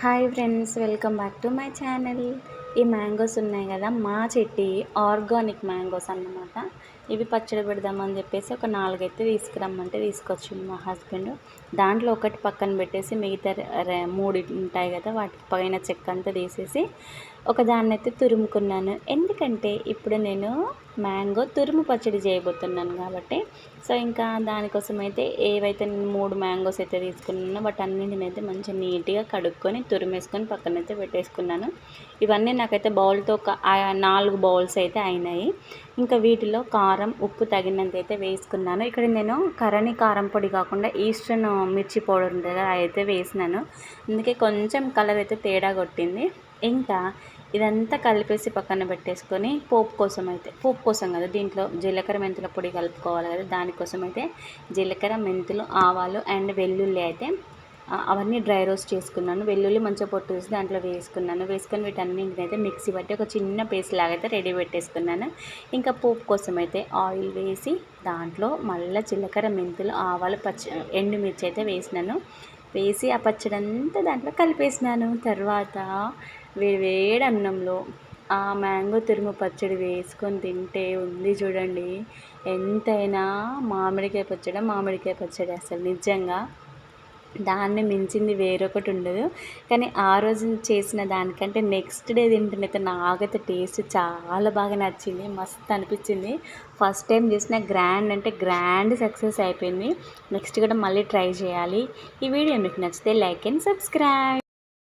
Hi friends welcome back to my channel. ఈ mangoes ఉన్నాయి కదా మా చెట్టి ఆర్గానిక్ మ్యాంగోస్ అన్నమాట. ఇవి పచ్చడి పెడదామని చెప్పేసి ఒక నాలుగైతే తీసుకురమ్మంటే తీసుకొచ్చింది మా హస్బెండ్. దాంట్లో ఒకటి పక్కన పెట్టేసి మిగతా మూడు ఉంటాయి కదా వాటి పైన చెక్క అంతా తీసేసి ఒక దాన్ని అయితే తురుముకున్నాను. ఎందుకంటే ఇప్పుడు నేను మ్యాంగో తురుము పచ్చడి చేయబోతున్నాను కాబట్టి సో ఇంకా దానికోసం అయితే ఏవైతే నేను మూడు మ్యాంగోస్ అయితే తీసుకున్నానో వాటి అన్నింటిని అయితే మంచిగా నీట్గా కడుక్కొని తురుమేసుకొని పక్కన అయితే పెట్టేసుకున్నాను. ఇవన్నీ నాకైతే బౌల్తో ఒక నాలుగు బౌల్స్ అయితే అయినాయి. ఇంకా వీటిలో కారం ఉప్పు తగినంత అయితే వేసుకున్నాను. ఇక్కడ నేను కరణి కారం పొడి కాకుండా ఈస్టర్న్ మిర్చి పౌడర్ ఉంటుంది కదా అయితే వేసినాను. అందుకే కొంచెం కలర్ అయితే తేడా కొట్టింది. ఇంకా ఇదంతా కలిపేసి పక్కన పెట్టేసుకొని పోపు కోసం అయితే పోపు కోసం కదా దీంట్లో జీలకర్ర మెంతుల పొడి కలుపుకోవాలి కదా దానికోసం అయితే జీలకర్ర మెంతులు ఆవాలు అండ్ వెల్లుల్లి అయితే అవన్నీ డ్రై రోస్ట్ చేసుకున్నాను. వెల్లుల్లి మంచిగా పొట్టు వేసి దాంట్లో వేసుకున్నాను. వేసుకొని వీటన్నింటిని అయితే మిక్సీ పట్టి ఒక చిన్న పేస్ట్ లాగా అయితే రెడీ పెట్టేసుకున్నాను. ఇంకా పోపు కోసం అయితే ఆయిల్ వేసి దాంట్లో మళ్ళీ జీలకర్ర మెంతులు ఆవాలు పచ్చి ఎండుమిర్చి అయితే వేసినాను. వేసి ఆ పచ్చడి అంతా దాంట్లో కలిపేసినాను. తర్వాత వేడి అన్నంలో ఆ మ్యాంగో తురుము పచ్చడి వేసుకొని తింటే ఉంది చూడండి. ఎంతైనా మామిడికాయ పచ్చడి మామిడికాయ పచ్చడి అసలు నిజంగా. దాన్ని మించింది వేరొకటి ఉండదు. కానీ ఆ రోజు చేసిన దానికంటే నెక్స్ట్ డే తింటున్నైతే నాకైతే టేస్ట్ చాలా బాగా నచ్చింది. మస్తు అనిపించింది. ఫస్ట్ టైం చేసిన గ్రాండ్ అంటే గ్రాండ్ సక్సెస్ అయిపోయింది. నెక్స్ట్ కూడా మళ్ళీ ట్రై చేయాలి. ఈ వీడియో మీకు నచ్చితే లైక్ అండ్ సబ్స్క్రైబ్.